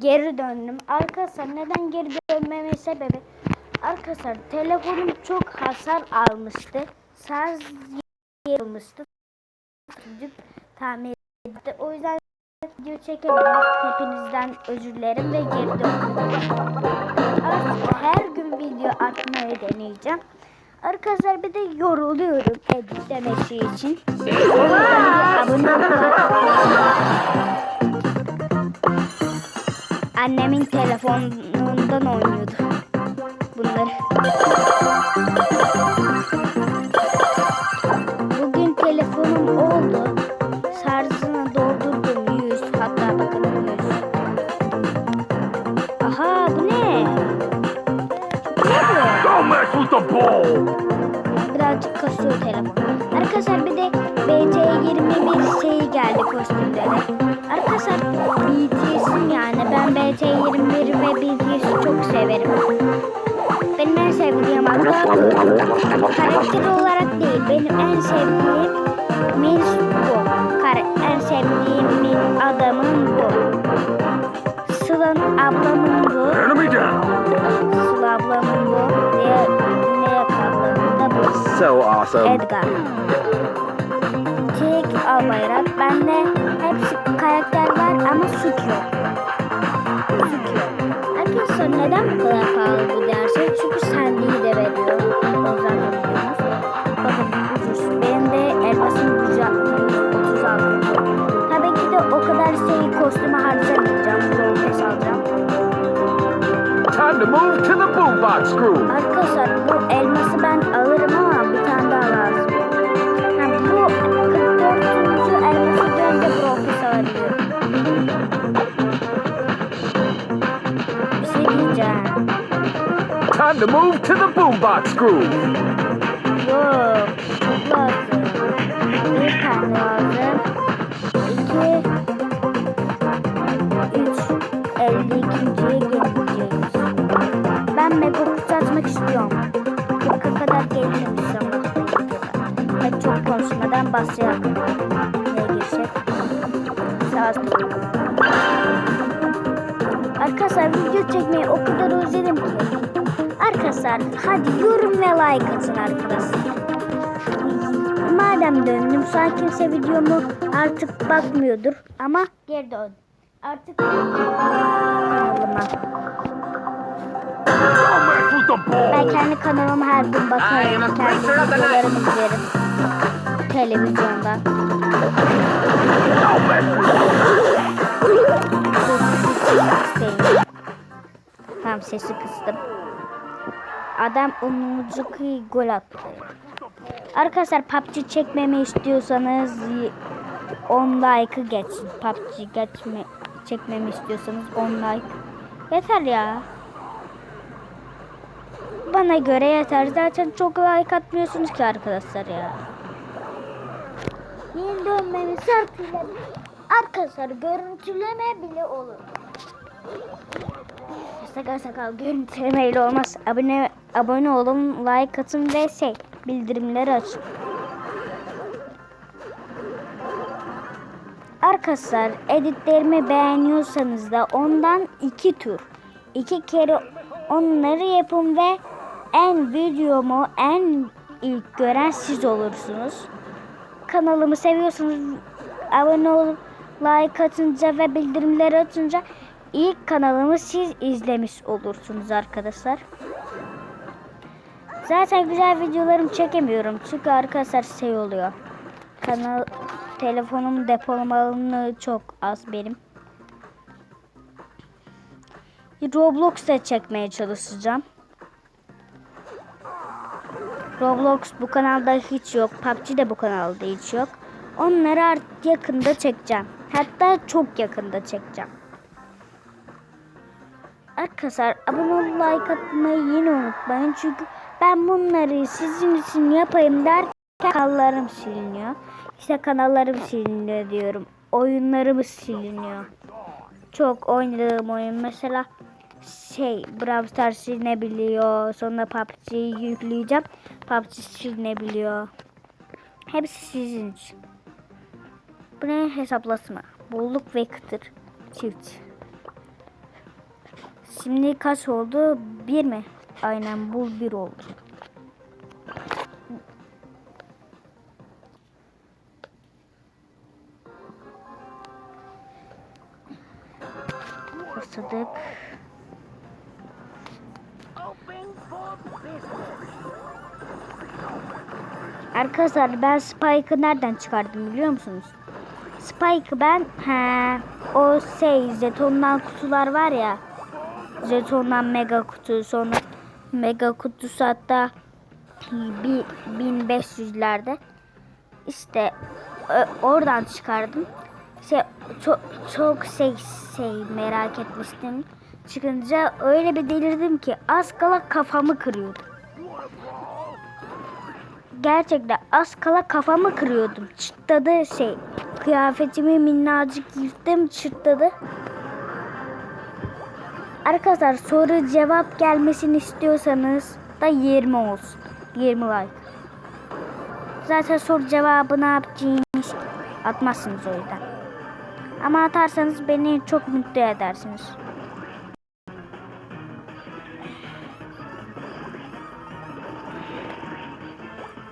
geri döndüm. Arkadaşlar neden geri dönmemin sebebi? Arkadaşlar telefonum çok hasar almıştı. Şarj. Çocuk tamir etti. O yüzden video çekemedim. Hepinizden özür dilerim ve geri döndüm. Artık her gün video atmayı deneyeceğim. Arkadaşlar bir de yoruluyorum editlemesi için. Annemin telefonundan oynuyordu bunları. Bugün telefonum oldu. Şarjını doldurdum 100 hatta bakın 100. Aha bu ne? Ne bu? Don't mess with the ball! Birazcık kasıyor telefon. Arkadaşlar bir de BT21 şey geldi kostümleri. Arkadaşlar yani ben BT21 ve BTS'i çok severim. Benim en sevdiğim hatta karakter olarak değil benim en sevdiğim Mins bu. Kar- en sevdiğim min adamın bu. Sıla'nın ablamın bu. Sıla ablamın bu. Diğer Melek ablamın da bu. So awesome. Edgar. Tek Albayrak. Bende hepsi karakter var ama süt yok. Arkadaşlar neden bu kadar pahalı bu dersi? Çünkü sendiği de veriyor. O zaman. Bakın ucuz. Benim de elmasım 136. Tabii ki de o kadar şeyi kostüme harcamayacağım. Rol pes alacağım. Time to move to the boombox groove. Arkadaşlar bu elması ben alırım Time to move to the boombox groove. Lazım. Bir tane. Üç. Elli ikinciye geleceğiz. Ben mega kutu istiyorum. Kırka kadar gelmemiş. Hadi çok konuşmadan başlayalım. Neye girsek? Sağ Arkadaşlar video çekmeyi o kadar özledim ki. Arkadaşlar hadi yorum ve like atın arkadaşlar. Madem döndüm an kimse videomu artık bakmıyordur ama geri dön. Artık kanalıma. Ben kendi kanalıma her gün bakarım. Kendi videolarımı izlerim. Televizyonda. Tamam sesi kıstım. Adam umucuk gol attı. Arkadaşlar PUBG çekmemi istiyorsanız 10 like'ı geçin. PUBG geçme, çekmemi istiyorsanız 10 like. Yeter ya. Bana göre yeter. Zaten çok like atmıyorsunuz ki arkadaşlar ya. Yeni dönmemi şartıyla arkadaşlar görüntüleme bile olur. Sakal sakal görüntülemeyle olmaz. Abone abone olun, like atın ve şey bildirimleri açın. Arkadaşlar editlerimi beğeniyorsanız da ondan iki tur. iki kere onları yapın ve en videomu en ilk gören siz olursunuz. Kanalımı seviyorsanız abone olup like atınca ve bildirimleri atınca ilk kanalımı siz izlemiş olursunuz arkadaşlar. Zaten güzel videolarım çekemiyorum çünkü arkadaşlar şey oluyor. Kanal telefonum depolama alanı çok az benim. Roblox'ta çekmeye çalışacağım. Roblox bu kanalda hiç yok. PUBG de bu kanalda hiç yok. Onları artık yakında çekeceğim. Hatta çok yakında çekeceğim. Arkadaşlar abone ol like atmayı yine unutmayın. Çünkü ben bunları sizin için yapayım derken kanallarım siliniyor. İşte kanallarım siliniyor diyorum. Oyunlarım siliniyor. Çok oynadığım oyun mesela şey Brawl Stars silinebiliyor. Sonra PUBG'yi yükleyeceğim. PUBG silinebiliyor. Hepsi sizin için. Bu ne hesaplasma. Bolluk ve. Çift. Şimdi kaç oldu? Bir mi? Aynen bu bir oldu. Basadık. Arkadaşlar ben Spike'ı nereden çıkardım biliyor musunuz? Spike'ı ben he, o şey jetondan kutular var ya jetondan mega kutu sonra mega kutusu hatta bir 1500'lerde işte ö- oradan çıkardım. Şey çok çok şey şey merak etmiştim. Çıkınca öyle bir delirdim ki az kala kafamı kırıyordum. Gerçekten az kala kafamı kırıyordum. Çıtladı şey. Kıyafetimi minnacık yırttım çıtladı. Arkadaşlar soru cevap gelmesini istiyorsanız da 20 olsun. 20 like. Zaten soru cevabı ne yapacağınız atmazsınız o yüzden. Ama atarsanız beni çok mutlu edersiniz.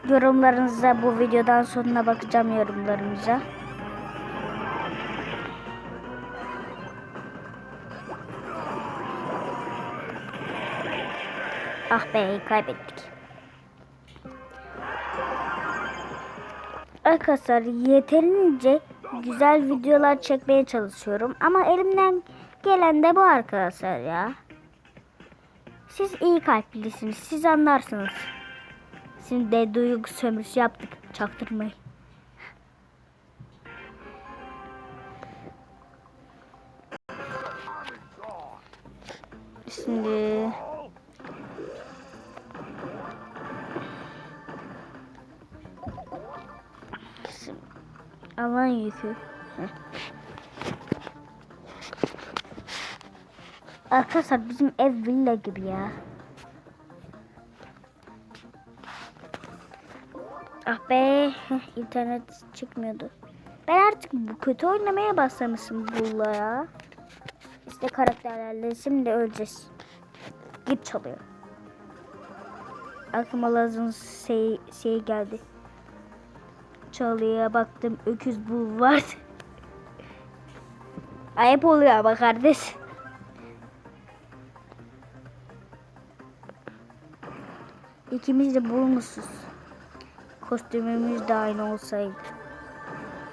Yorumlarınıza bu videodan sonuna bakacağım yorumlarınıza. Ah be kaybettik. Arkadaşlar yeterince güzel videolar çekmeye çalışıyorum ama elimden gelen de bu arkadaşlar ya. Siz iyi kalplisiniz. Siz anlarsınız. Şimdi de duygu sömürüsü yaptık. Çaktırmayın. Şimdi alan. Heh. Arkadaşlar bizim ev villa gibi ya. Ah be internet çıkmıyordu. Ben artık bu kötü oynamaya başlamışım bulla ya. İşte karakterlerle şimdi öleceğiz. Git çalıyor. Aklıma lazım şey, şey geldi. Çalıya baktım öküz bul var. Ayıp oluyor ama kardeş. İkimiz de bulmuşuz. Kostümümüz de aynı olsaydı.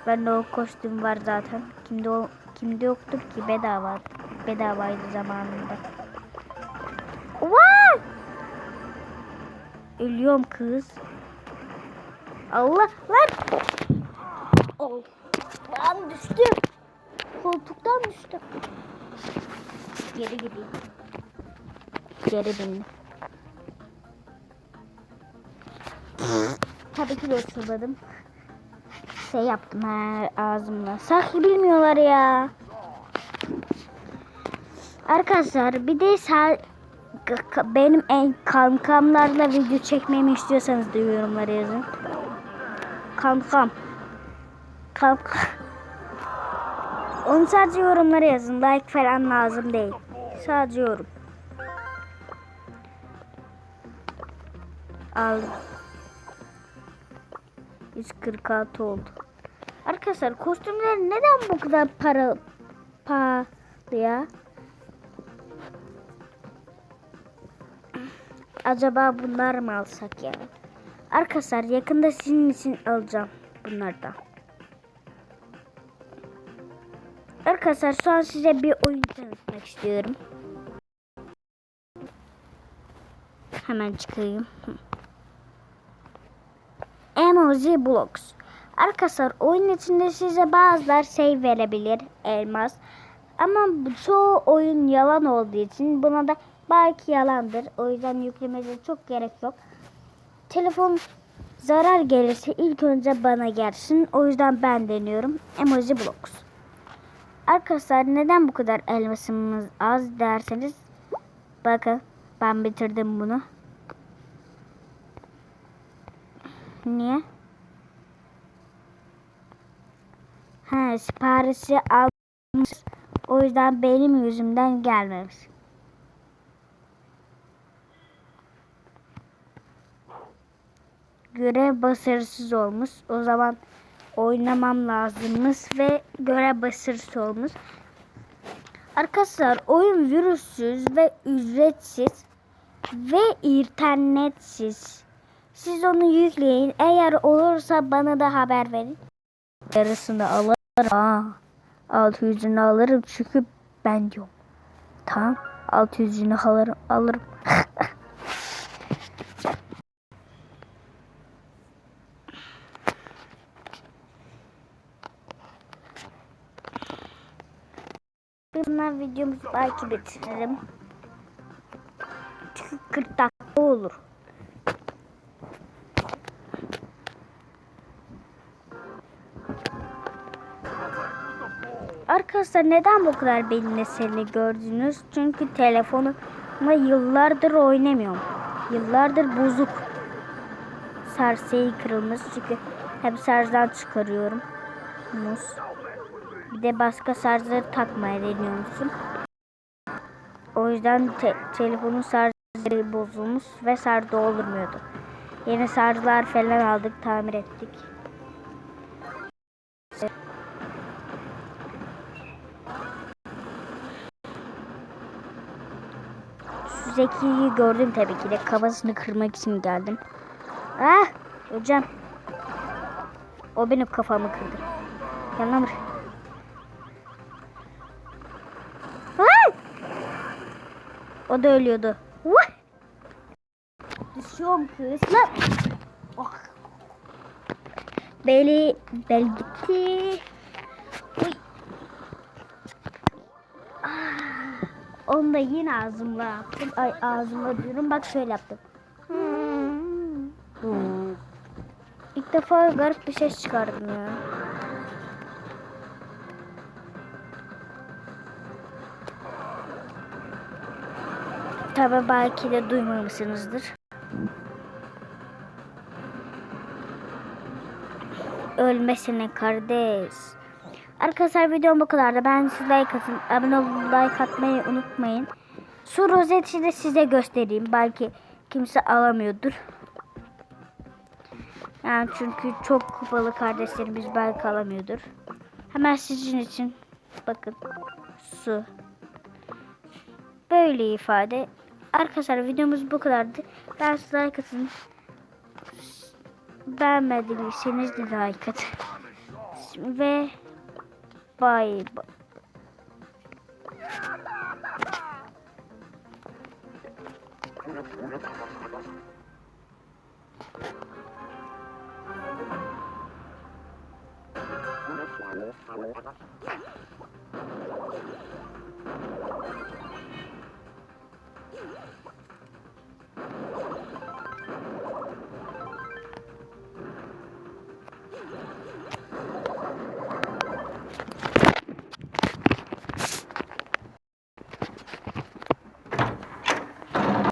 Ben de o kostüm var zaten. Kimde o kimde yoktur ki bedava. Bedavaydı zamanında. Vay! Ölüyorum kız. Allah lan! Oh. Lan düştüm. Koltuktan düştüm. Geri gideyim. Geri bindim. Tabii ki de uçurmadım. Şey yaptım ha ağzımla. Saklı bilmiyorlar ya. Arkadaşlar bir de benim en kankamlarla video çekmemi istiyorsanız da yorumlara yazın. Kankam. Kankam. Onu sadece yorumlara yazın. Like falan lazım değil. Sadece yorum. Aldım. 146 oldu. Arkadaşlar kostümler neden bu kadar para pahalı ya? Acaba bunlar mı alsak ya? Arkadaşlar yakında sizin için alacağım bunlardan. Arkadaşlar şu an size bir oyun tanıtmak istiyorum. Hemen çıkayım. Emoji Blocks. Arkadaşlar oyun içinde size bazılar şey verebilir elmas. Ama çoğu oyun yalan olduğu için buna da belki yalandır. O yüzden yüklemenize çok gerek yok. Telefon zarar gelirse ilk önce bana gelsin. O yüzden ben deniyorum. Emoji Blocks. Arkadaşlar neden bu kadar elmasımız az derseniz bakın ben bitirdim bunu. Niye? Ha siparişi almış. O yüzden benim yüzümden gelmemiş. Görev başarısız olmuş. O zaman oynamam lazımmış ve görev başarısız olmuş. Arkadaşlar oyun virüssüz ve ücretsiz ve internetsiz. Siz onu yükleyin. Eğer olursa bana da haber verin. Yarısını alırım. Aa, 600'ünü alırım çünkü ben diyorum. Tamam. 600'ünü alırım. alırım. Bunlar videomuzu belki bitiririm. Çünkü 40 dakika olur. Arkadaşlar neden bu kadar benim mesele gördünüz? Çünkü telefonumla yıllardır oynamıyorum. Yıllardır bozuk. Sarseyi kırılmış çünkü hep şarjdan çıkarıyorum. Muz. Bir de başka şarjları takmaya deniyormuşum. O yüzden te- telefonun şarjı bozulmuş ve şarj doldurmuyordu. Yeni şarjlar falan aldık, tamir ettik. Zeki'yi gördüm tabii ki de kafasını kırmak için geldim. Ah! Hocam. O benim kafamı kırdı. Gel lan buraya. Ay! O da ölüyordu. Vah! Düşüyorum kızlar. Oh. Beli, bel gitti. Uy. Ah. Onu da yine ağzımla yaptım. Ay ağzımla diyorum. Bak şöyle yaptım. Hmm. İlk defa garip bir ses çıkardım ya. Tabi belki de duymamışsınızdır. Ölmesine kardeş. Arkadaşlar videom bu kadardı. Ben siz like atın. Abone olup like atmayı unutmayın. Şu rozeti de size göstereyim. Belki kimse alamıyordur. Yani çünkü çok kupalı kardeşlerimiz belki alamıyordur. Hemen sizin için bakın su. Böyle ifade. Arkadaşlar videomuz bu kadardı. Ben size like atın. Beğenmediyseniz de like atın. Ve bay bay. Yeah.